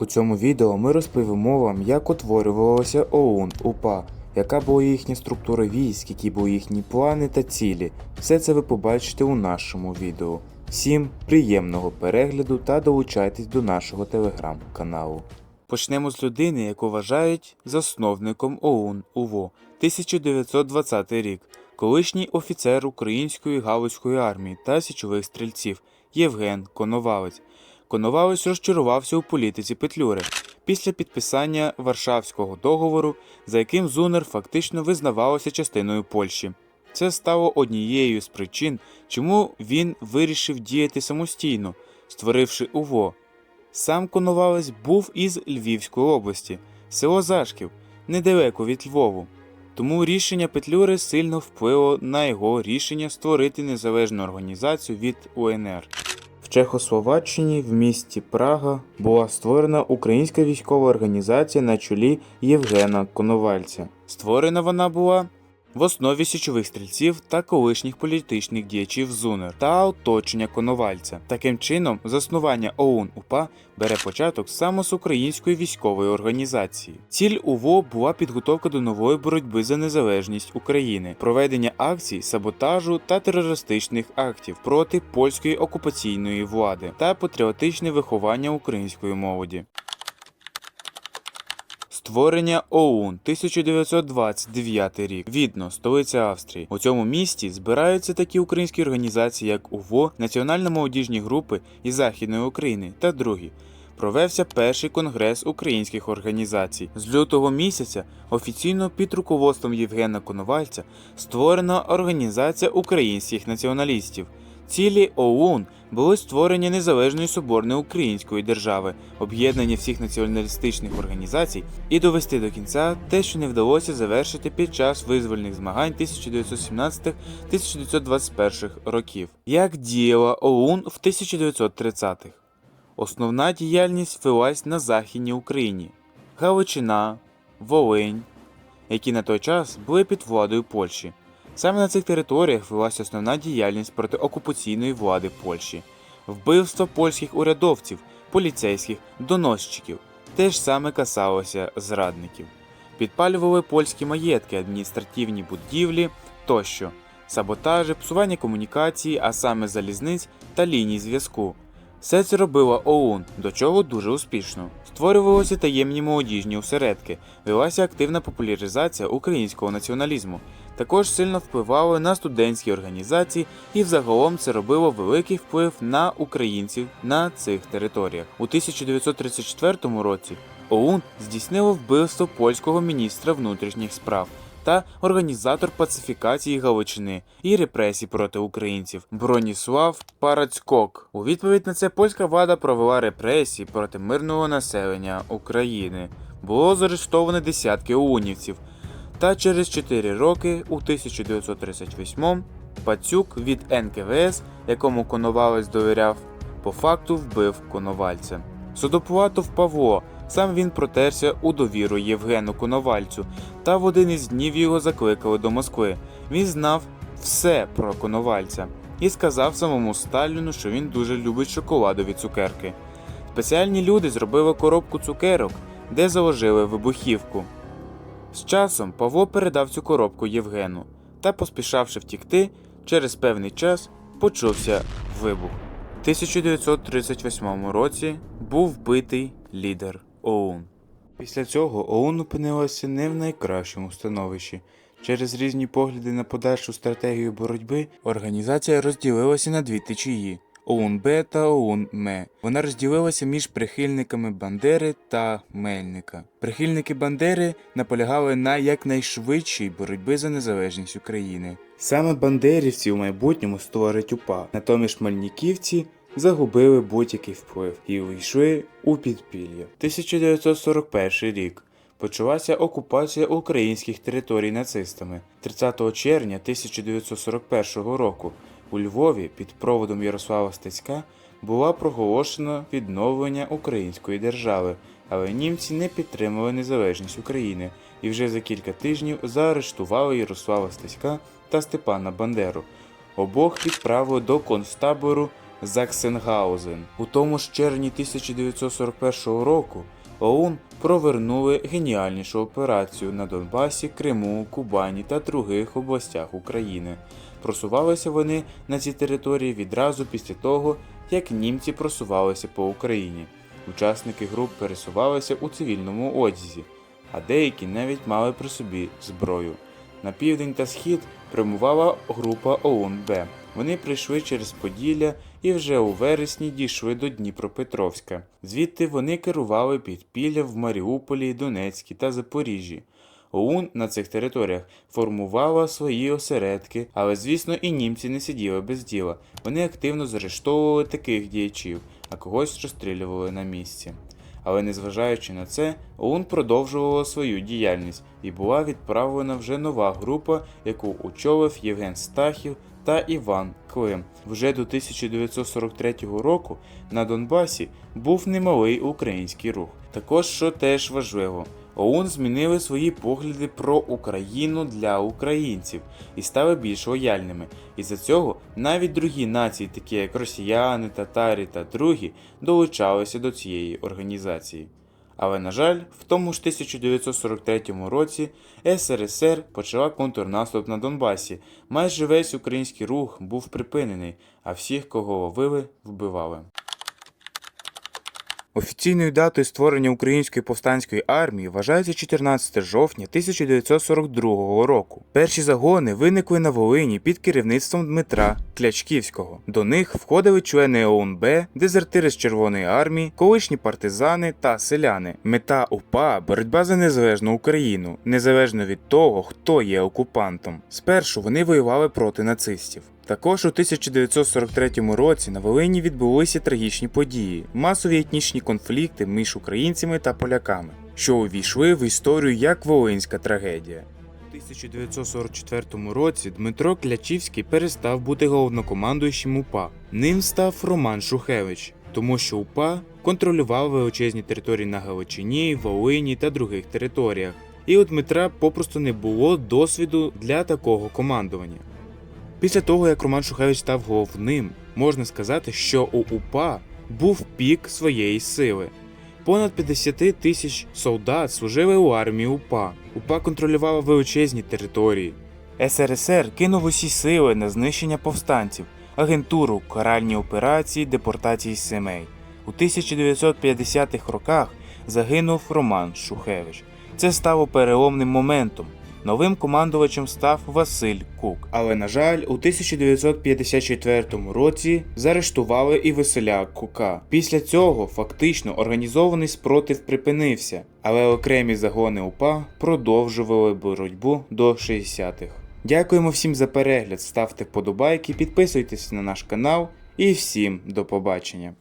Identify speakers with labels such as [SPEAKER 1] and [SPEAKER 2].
[SPEAKER 1] У цьому відео ми розповімо вам, як утворювалося ОУН УПА, яка була їхня структура військ, які були їхні плани та цілі. Все це ви побачите у нашому відео. Всім приємного перегляду та долучайтесь до нашого телеграм-каналу. Почнемо з людини, яку вважають засновником ОУН УВО 1920 рік, колишній офіцер Української галузької армії та січових стрільців Євген Коновалець. Коновалець розчарувався у політиці Петлюри після підписання Варшавського договору, за яким Зунер фактично визнавалося частиною Польщі. Це стало однією з причин, чому він вирішив діяти самостійно, створивши УВО. Сам Коновалець був із Львівської області, село Зашків, недалеко від Львову. Тому рішення Петлюри сильно вплило на його рішення створити незалежну організацію від УНР. Чехословаччині в місті Прага була створена українська військова організація на чолі Євгена Коновальця. Створена вона була в основі січових стрільців та колишніх політичних діячів ЗУНЕР та оточення Коновальця. Таким чином, заснування ОУН УПА бере початок саме з української військової організації. Ціль УВО була підготовка до нової боротьби за незалежність України, проведення акцій, саботажу та терористичних актів проти польської окупаційної влади та патріотичне виховання української молоді. Створення ОУН 1929 рік. Відно, столиця Австрії. У цьому місті збираються такі українські організації, як УВО, національно-молодіжні групи із Західної України та другі. Провевся перший конгрес українських організацій. З лютого місяця офіційно під руководством Євгена Коновальця створена Організація українських націоналістів. Цілі ОУН були створення незалежної соборної української держави, об'єднання всіх націоналістичних організацій і довести до кінця те, що не вдалося завершити під час визвольних змагань 1917-1921 років. Як діяла ОУН в 1930-х? Основна діяльність велась на Західній Україні, Галичина, Волинь, які на той час були під владою Польщі. Саме на цих територіях велася основна діяльність проти окупаційної влади Польщі, вбивство польських урядовців, поліцейських, доносчиків. Те ж саме касалося зрадників. Підпалювали польські маєтки, адміністративні будівлі тощо, саботажі, псування комунікації, а саме залізниць та ліній зв'язку. Все це робила ОУН, до чого дуже успішно. Створювалися таємні молодіжні осередки, велася активна популяризація українського націоналізму. Також сильно впливали на студентські організації, і взагалом це робило великий вплив на українців на цих територіях. У 1934 році ОУН здійснило вбивство польського міністра внутрішніх справ та організатор пацифікації Галичини і репресій проти українців Броніслав Парацькок. У відповідь на це польська влада провела репресії проти мирного населення України. Було заарештовано десятки оунівців. Та через 4 роки, у 1938-му, Пацюк від НКВС, якому Коновалець довіряв, по факту вбив Коновальця. Судоплатов Павло, сам він протерся у довіру Євгену Коновальцю, та в один із днів його закликали до Москви. Він знав все про Коновальця і сказав самому Сталіну, що він дуже любить шоколадові цукерки. Спеціальні люди зробили коробку цукерок, де заложили вибухівку. З часом Павло передав цю коробку Євгену та, поспішавши втікти, через певний час почувся вибух. У 1938 році був вбитий лідер ОУН. Після цього ОУН опинилася не в найкращому становищі. Через різні погляди на подальшу стратегію боротьби організація розділилася на дві течії. ОУН-Б та ОУН-М. Вона розділилася між прихильниками Бандери та Мельника. Прихильники Бандери наполягали на якнайшвидшій боротьбі за незалежність України. Саме бандерівці у майбутньому створять УПА, натомість мельниківці загубили будь-який вплив і увійшли у підпілля. 1941 рік. Почалася окупація українських територій нацистами 30 червня 1941 року. У Львові під проводом Ярослава Стецька була проголошена відновлення української держави, але німці не підтримали незалежність України і вже за кілька тижнів заарештували Ярослава Стецька та Степана Бандеру. Обох відправили до концтабору Заксенгаузен. У тому ж червні 1941 року ОУН провернули геніальнішу операцію на Донбасі, Криму, Кубані та других областях України. Просувалися вони на ці території відразу після того, як німці просувалися по Україні. Учасники груп пересувалися у цивільному одязі, а деякі навіть мали при собі зброю. На південь та схід прямувала група ОУН-Б. Вони прийшли через Поділля і вже у вересні дійшли до Дніпропетровська. Звідти вони керували підпілля в Маріуполі, Донецькій та Запоріжжі. ОУН на цих територіях формувала свої осередки, але звісно і німці не сиділи без діла. Вони активно заарештовували таких діячів, а когось розстрілювали на місці. Але незважаючи на це, ОУН продовжувала свою діяльність і була відправлена вже нова група, яку очолив Євген Стахів та Іван Клим. Вже до 1943 року на Донбасі був немалий український рух. Також, що теж важливо, ОУН змінили свої погляди про Україну для українців і стали більш лояльними. І за цього навіть другі нації, такі як росіяни, татарі та другі, долучалися до цієї організації. Але, на жаль, в тому ж 1943 році СРСР почала контрнаступ на Донбасі. Майже весь український рух був припинений, а всіх, кого ловили, вбивали. Офіційною датою створення Української повстанської армії вважається 14 жовтня 1942 року. Перші загони виникли на Волині під керівництвом Дмитра Клячківського. До них входили члени ОУН-Б, дезертири з Червоної армії, колишні партизани та селяни. Мета УПА боротьба за незалежну Україну, незалежно від того, хто є окупантом. Спершу вони воювали проти нацистів. Також у 1943 році на Волині відбулися трагічні події, масові етнічні конфлікти між українцями та поляками, що увійшли в історію як Волинська трагедія. У 1944 році Дмитро Клячівський перестав бути головнокомандуючим УПА. Ним став Роман Шухевич, тому що УПА контролював величезні території на Галичині, Волині та других територіях. І у Дмитра попросту не було досвіду для такого командування. Після того, як Роман Шухевич став головним, можна сказати, що у УПА був пік своєї сили. Понад 50 тисяч солдат служили у армії УПА. УПА контролювала величезні території. СРСР кинув усі сили на знищення повстанців, агентуру, каральні операції, депортації сімей. У 1950-х роках загинув Роман Шухевич. Це стало переломним моментом. Новим командувачем став Василь Кук. Але, на жаль, у 1954 році заарештували і Василя Кука. Після цього фактично організований спротив припинився, але окремі загони УПА продовжували боротьбу до 60-х. Дякуємо всім за перегляд, ставте вподобайки, підписуйтесь на наш канал і всім до побачення.